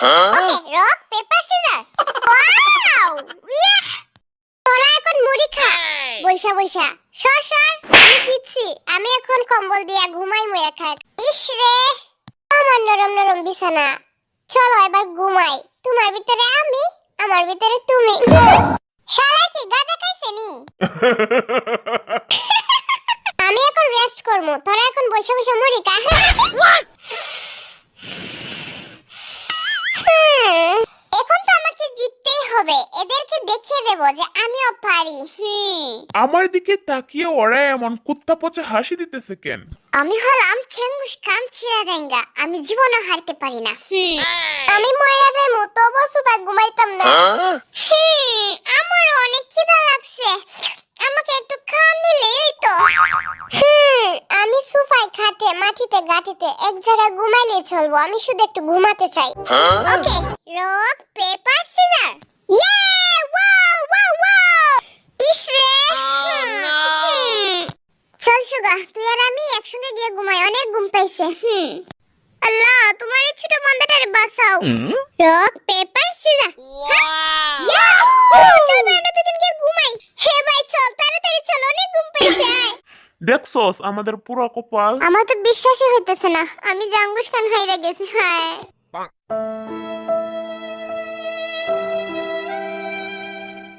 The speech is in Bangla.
Okay rock paper scissor wow yeah তোরা এখন মুড়ি খা বৈশা বৈশা। সর সর। আমি দিচ্ছি আমি এখন কম্বল দিয়া ঘুমাই মুয়া খাই ইস রে! আমার নরম নরম বিছানা। চলো এবার ঘুমাই। তোমার ভিতরে আমি আমার ভিতরে তুমি। শালা কি গাজা খাইছে নি? আমি এখন রেস্ট করব। তোরা এখন বসে বসে মুড়ি খা দেখিয়ে দেবো যে আমিও পারি হুম। আমার দিকে তাকিয়ে ওরা এমন কুত্তা পচে হাসি দিতেছে কেন? আমি হলাম চেঙ্গুস কাম ছিড়া জাইঙ্গা আমি জীবনে হারতে পারি না হুম, আমি যাই মতো ঘুমাইতাম না। হুম, আমারও অনেক খিদা লাগছে। আমাকে একটু খান দিলে এই তো। হুম, আমি সোফায় খাটে মাটিতে গাটিতে এক জায়গায় ঘুমাইলে চলবো আমি শুধু একটু ঘুমাতে চাই। Okay rock paper scissor yay wow wow wow ইস রে হুম, তুই আর আমি একসঙ্গে গিয়ে ঘুমাই অনেক ঘুম পাইছে হুম। আল্লাহ তোমার এই ছোট বান্দাটারে বাঁচাও। রক পেপার সিজার চল আমরা দুজন গিয়ে ঘুমাই। হে ভাই চল তাড়াতাড়ি চল অনেক ঘুম পাইছে আয়। দেখছস আমাদের পুরো কপাল। আমার তো বিশ্বাসই হইতেছে না আমি জাঙ্গুস খান হাইরা গেছি হ্যাঁ।